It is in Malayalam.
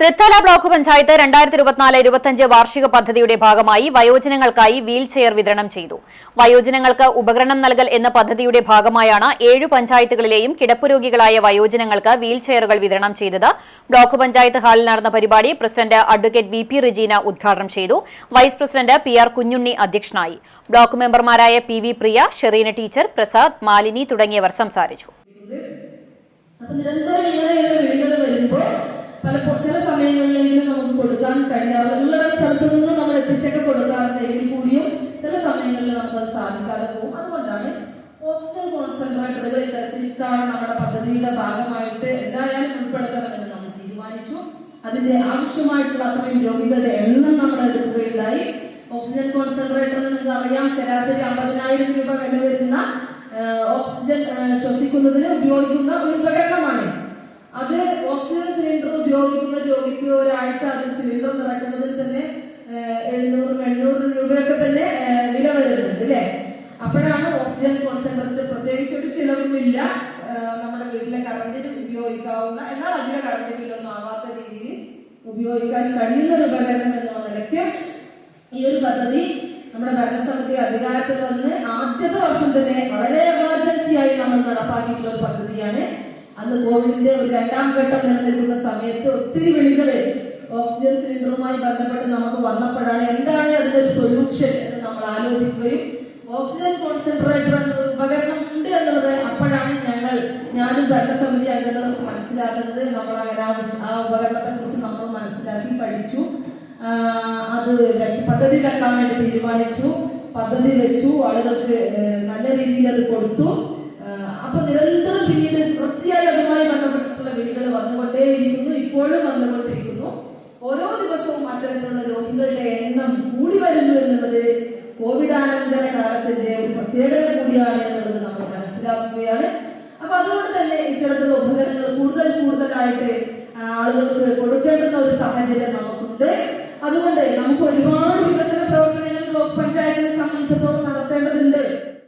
തൃത്തല ബ്ലോക്ക് പഞ്ചായത്ത് രണ്ടായിരത്തി ഇരുപത്തിനാല് ഇരുപത്തിയഞ്ച് വാർഷിക പദ്ധതിയുടെ ഭാഗമായി വയോജനങ്ങൾക്കായി വീൽ ചെയർ വിതരണം ചെയ്തു. വയോജനങ്ങൾക്ക് ഉപകരണം നൽകൽ എന്ന പദ്ധതിയുടെ ഭാഗമായാണ് ഏഴു പഞ്ചായത്തുകളിലെയും കിടപ്പുരോഗികളായ വയോജനങ്ങൾക്ക് വീൽ ചെയറുകൾ വിതരണം ചെയ്തത്. ബ്ലോക്ക് പഞ്ചായത്ത് ഹാളിൽ നടന്ന പരിപാടി president advocate V P Rijeena ഉദ്ഘാടനം ചെയ്തു. Vice president P R Kunhunni അധ്യക്ഷനായി. ബ്ലോക്ക് മെമ്പർമാരായ P V Priya Shereena teacher Prasad Malini തുടങ്ങിയവർ സംസാരിച്ചു. പലപ്പോൾ ചില സമയങ്ങളിലെങ്കിലും നമുക്ക് കൊടുക്കാൻ കഴിയാതെ ഉള്ള സ്ഥലത്ത് നിന്ന് നമ്മൾ എത്തിച്ചൊക്കെ കൊടുക്കാറുണ്ടെങ്കിൽ കൂടിയും ചില സമയങ്ങളിൽ നമുക്കത് സാധിക്കാതെ പോകും. അതുകൊണ്ടാണ് ഓക്സിജൻ കോൺസെൻട്രേറ്ററുകൾ ഇത്തരത്തിൽ ഇത്തവണ നമ്മുടെ പദ്ധതിയുടെ ഭാഗമായിട്ട് എന്തായാലും ഉൾപ്പെടുത്തണമെന്ന് നമ്മൾ തീരുമാനിച്ചു. അതിന്റെ ആവശ്യമായിട്ടുള്ള അത്രയും രോഗികളുടെ എണ്ണം നമ്മൾ എടുക്കുകയുണ്ടായി. ഓക്സിജൻ കോൺസെൻട്രേറ്ററിൽ നിങ്ങൾക്ക് അറിയാം. ശരാശരി അമ്പതിനായിരം രൂപ വില വരുന്ന ഓക്സിജൻ ശ്വസിക്കുന്നതിന് ഉപയോഗിക്കുന്ന ഒരു ഉപകരണമാണ്. അത് ഓക്സിജൻ സിലിണ്ടർ ഉപയോഗിക്കുന്ന രോഗിക്ക് ഒരാഴ്ച അത് സിലിണ്ടർ നിറയ്ക്കുന്നതിൽ തന്നെ എഴുന്നൂറ് എണ്ണൂറ് രൂപയൊക്കെ തന്നെ വില വരുന്നുണ്ട് അല്ലേ? അപ്പോഴാണ് ഓക്സിജൻ കോൺസെൻട്രേറ്റർ പ്രത്യേകിച്ച് ഒരു ചിലവുമില്ല. നമ്മുടെ വീട്ടിലെ കറണ്ടിന് ഉപയോഗിക്കാവുന്ന എന്നാൽ അധിക കറണ്ട് ബില്ലൊന്നും ആവാത്ത രീതിയിൽ ഉപയോഗിക്കാൻ കഴിയുന്ന ഒരു ഉപകരണം എന്നുള്ള നിലയ്ക്ക് ഈ ഒരു പദ്ധതി നമ്മുടെ ഭരണസമിതി അധികാരത്തിൽ വന്ന് ആദ്യത്തെ വർഷം തന്നെ വളരെ എമർജൻസി ആയി നമ്മൾ നടപ്പാക്കിയിട്ടുള്ള ഒരു പദ്ധതിയാണ് അന്ന് കോവിഡിന്റെ ഒരു രണ്ടാം ഘട്ടം നിലനിൽക്കുന്ന സമയത്ത് ഒത്തിരി വിളികൾ ഓക്സിജൻ സിലിണ്ടറുമായി ബന്ധപ്പെട്ട് നമുക്ക് വന്നപ്പോഴാണ് എന്താണ് അതിന്റെ സൊല്യൂഷൻ എന്ന് നമ്മൾ ആലോചിക്കുകയും ഓക്സിജൻ കോൺസെൻട്രേറ്റർ എന്നൊരു ഉപകരണം ഉണ്ട് എന്നുള്ളത് അപ്പോഴാണ് ഞങ്ങൾ ഞാനും ഭരണസമിതി അംഗങ്ങളും മനസ്സിലാക്കുന്നത് നമ്മൾ അങ്ങനെ ആ- ഉപകരണത്തെ കുറിച്ച് നമ്മൾ മനസ്സിലാക്കി പഠിച്ചു. അത് പദ്ധതി വെക്കാൻ വേണ്ടി തീരുമാനിച്ചു. പദ്ധതി വെച്ചു. ആളുകൾക്ക് നല്ല രീതിയിൽ അത് കൊടുത്തു. അപ്പൊ നിരന്തരം പിന്നീട് തുടർച്ചയായി അതുമായി ബന്ധപ്പെട്ടിട്ടുള്ള വീടുകൾ വന്നുകൊണ്ടേയിരിക്കുന്നു ഇപ്പോഴും വന്നുകൊണ്ടിരിക്കുന്നു. ഓരോ ദിവസവും അത്തരത്തിലുള്ള രോഗികളുടെ എണ്ണം കൂടി വരുന്നു എന്നുള്ളത് കോവിഡാനന്തര കാലത്തിന്റെ ഒരു പ്രത്യേകത കൂടിയാണ് എന്നുള്ളത് നമ്മൾ മനസ്സിലാക്കുകയാണ്. അപ്പൊ അതുകൊണ്ട് തന്നെ ഇത്തരത്തിലുള്ള ഉപകരണങ്ങൾ കൂടുതൽ കൂടുതലായിട്ട് ആളുകൾക്ക് കൊടുക്കേണ്ടുന്ന ഒരു സാഹചര്യം നമുക്കുണ്ട്. അതുകൊണ്ട് നമുക്ക് ഒരുപാട്